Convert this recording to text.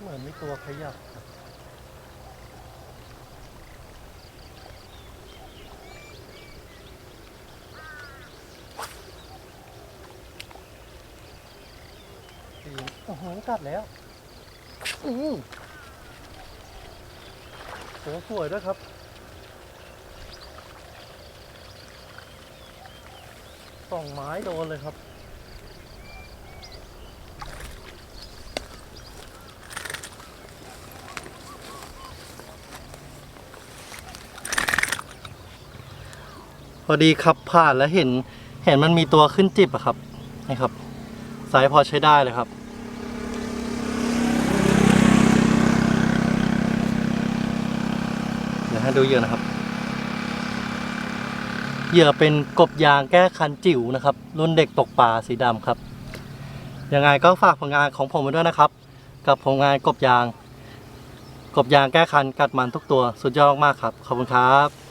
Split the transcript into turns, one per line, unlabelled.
ไม่ตัวขยับครับตีนโอ้โหกัดแล้วอือตัวสวยด้วยครับสองไม้โดนเลยครับ พอดีขับผ่านแล้วเห็นเห็นมันมีตัวขึ้นจิบอะครับนี่ครับสายพอใช้ได้เลยครับ เดี๋ยวให้ดูเหยื่อนะครับ เหยื่อเป็นกบยางแก้คันจิ๋วนะครับ รุ่นเด็กตกปลาสีดำครับ ยังไงก็ฝากผลงานของผมไว้ด้วยนะครับ กับผลงานกบยาง กบยางแก้คันกัดมันทุกตัวสุดยอดมากครับ ขอบคุณครับ